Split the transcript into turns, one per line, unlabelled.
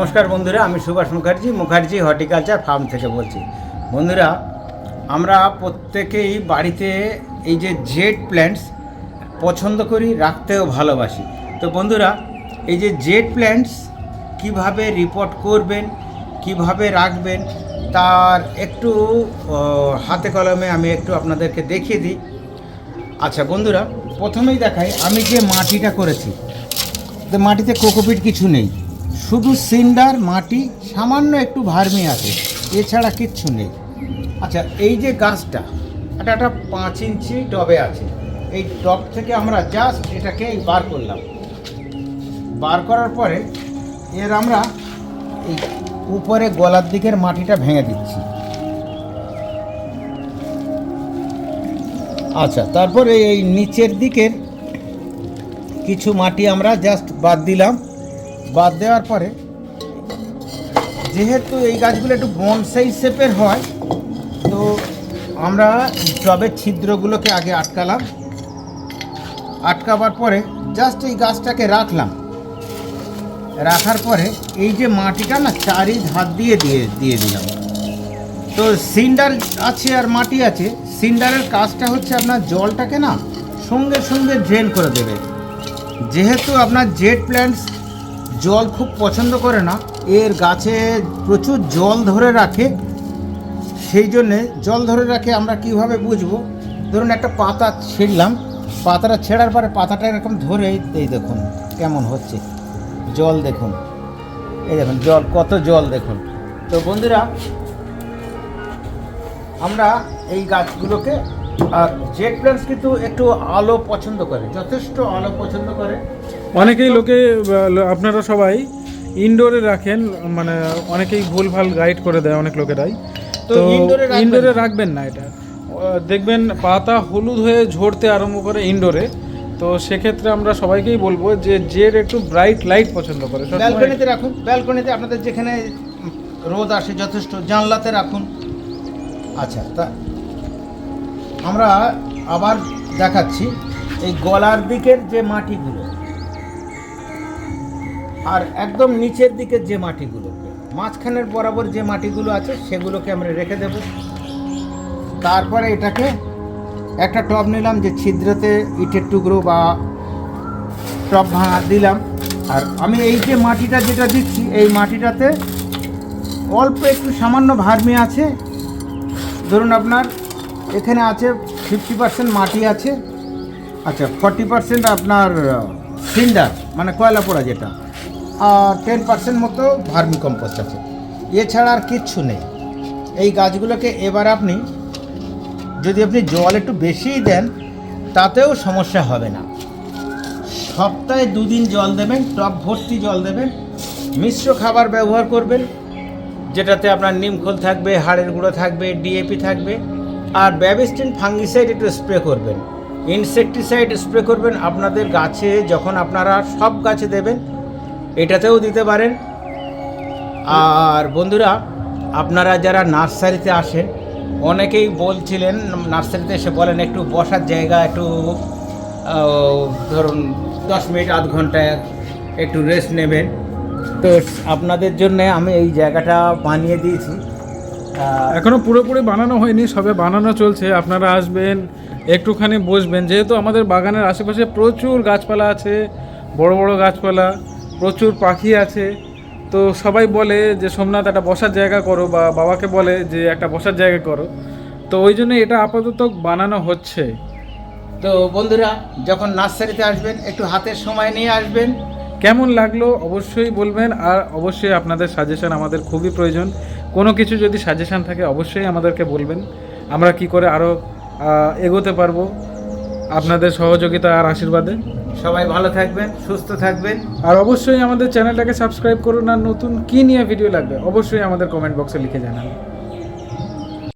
নমস্কার বন্ধুরা, আমি সুভাষ মুখার্জি মুখার্জি হর্টিকালচার ফার্ম থেকে বলছি। বন্ধুরা, আমরা প্রত্যেকেই বাড়িতে এই যে জেড প্ল্যান্টস পছন্দ করি, রাখতেও ভালোবাসি। তো বন্ধুরা, এই যে জেড প্ল্যান্টস কীভাবে রিপোর্ট করবেন, কীভাবে রাখবেন, তার একটু হাতে কলমে আমি একটু আপনাদেরকে দেখিয়ে দিই। আচ্ছা বন্ধুরা, প্রথমেই দেখাই, আমি যে মাটিটা করেছি, তো মাটিতে কোকোপিট কিছু নেই। শুধু সিন্ডার, মাটি, সামান্য একটু ভার্মি আছে, এছাড়া কিচ্ছু নেই। আচ্ছা এই যে গাছটা, এটা একটা পাঁচ ইঞ্চি টবে আছে। এই টব থেকে আমরা জাস্ট এটাকে বার করলাম। বার করার পরে এর আমরা এই উপরে গলার দিকের মাটিটা ভেঙে দিচ্ছি। আচ্ছা তারপরে এই নিচের দিকের কিছু মাটি আমরা জাস্ট বাদ দিলাম। বাদ দেওয়ার পরে, যেহেতু এই গাছগুলো একটু বনসাই শেপের হয়, তো আমরা টবের ছিদ্রগুলোকে আগে আটকালাম। আটকাবার পরে জাস্ট এই গাছটাকে রাখলাম। রাখার পরে এই যে মাটিটা না চারি ধার দিয়ে দিয়ে দিয়ে দিলাম। তো সিন্ডার আছে আর মাটি আছে সিন্ডারের কাজটা হচ্ছে আপনার জলটাকে না সঙ্গে সঙ্গে ড্রেন করে দেবে। যেহেতু আপনার জেট প্ল্যান্টস জল খুব পছন্দ করে না। এর গাছে প্রচুর জল ধরে রাখে। সেই জন্যে জল ধরে রাখে আমরা কীভাবে বুঝব? ধরুন একটা পাতা ছিঁড়লাম, পাতাটা ছেঁড়ার পরে পাতাটা এরকম ধরে এই দেখুন কেমন হচ্ছে। জল দেখুন। এই দেখুন, জল, কত জল দেখুন। তো বন্ধুরা, আমরা এই গাছগুলোকে আর জেট প্ল্যান্টস কিন্তু একটু আলো পছন্দ করে, যথেষ্ট আলো পছন্দ করে।
অনেকেই লোকে আপনারা সবাই ইনডোরে রাখেন মানে অনেকেই ভুলভাল গাইড করে দেয় অনেক লোকেরাই।
তো
ইনডোরে রাখবেন? না এটা। দেখবেন পাতা হলুদ হয়ে ঝরতে আরম্ভ করে ইনডোরে তো সেক্ষেত্রে আমরা সবাইকেই বলব যে জের একটু ব্রাইট লাইট পছন্দ করে।
ব্যালকনিতে রাখুন। ব্যালকনিতে আপনাদের যেখানে রোদ আসে যথেষ্ট জানলাতে রাখুন। আচ্ছা তা আমরা আবার দেখাচ্ছি এই গলার দিকের যে মাটিগুলো। আর একদম নিচের দিকের যে মাটিগুলো মাঝখানের বরাবর যে মাটিগুলো আছে সেগুলোকে আমরা রেখে দেব। তারপরে এটাকে একটা টব নিলাম যে ছিদ্রতে ইটের টুকরো বা টব ভাঙা দিলাম। আর আমি এই যে মাটিটা যেটা দিচ্ছি, এই মাটিটাতে অল্প একটু সামান্য ভার্মি আছে। ধরুন আপনার এখানে আছে ফিফটি পার্সেন্ট মাটি আছে। আচ্ছা ফর্টি পার্সেন্ট আপনার সিন্ডার মানে কয়লা পোড়া যেটা। টেন পার্সেন্ট মতো ভার্মি কম্পোস্ট আছে। এছাড়া আর কিচ্ছু নেই। এই গাছগুলোকে এবার আপনি যদি আপনি জল একটু বেশিই দেন, তাতেও সমস্যা হবে না। সপ্তাহে দুদিন জল দেবেন, টপ ভর্তি জল দেবেন, মিশ্র খাবার ব্যবহার করবেন, যেটাতে আপনার নিমখোল থাকবে, হাড়ের গুঁড়ো থাকবে ডিএপি থাকবে, আর ব্যাবিস্টিন ফাঙ্গিসাইড একটু স্প্রে করবেন। ইনসেকটিসাইড স্প্রে করবেন। আপনাদের গাছে যখন আপনারা সব গাছে দেবেন এটাতেও দিতে পারেন। আর বন্ধুরা, আপনারা যারা নার্সারিতে আসেন, অনেকেই বলছিলেন, নার্সারিতে এসে বলেন, একটু বসার জায়গা, একটু ধরুন দশ মিনিট, আধ ঘন্টায় একটু রেস্ট নেবেন। তো আপনাদের জন্য আমি এই জায়গাটা বানিয়ে দিয়েছি।
এখনও পুরোপুরি বানানো হয়নি, সবে বানানো চলছে। আপনারা আসবেন, একটুখানি বসবেন। যেহেতু আমাদের বাগানের আশেপাশে প্রচুর গাছপালা আছে, বড় বড় গাছপালা। প্রচুর পাখি আছে। তো সবাই বলে যে সোমনাথ একটা বসার জায়গা করো বা বাবাকে বলে যে একটা বসার জায়গা করো। তো ওই জন্য এটা আপাতত বানানো হচ্ছে।
তো বন্ধুরা যখন নার্সারিতে আসবেন একটু হাতের সময় নিয়ে আসবেন।
কেমন লাগল অবশ্যই বলবেন আর অবশ্যই আপনাদের সাজেশন আমাদের খুবই প্রয়োজন। কোনো কিছু যদি সাজেশন থাকে অবশ্যই আমাদেরকে বলবেন। আমরা কি করে আরও এগোতে পারব? আপনাদের সহযোগিতা আর আশীর্বাদে।
সবাই ভালো থাকবেন সুস্থ থাকবেন।
আর অবশ্যই আমাদের চ্যানেলটাকে সাবস্ক্রাইব করুন আর নতুন কী নিয়ে ভিডিও লাগবে অবশ্যই আমাদের কমেন্ট বক্সে লিখে জানান।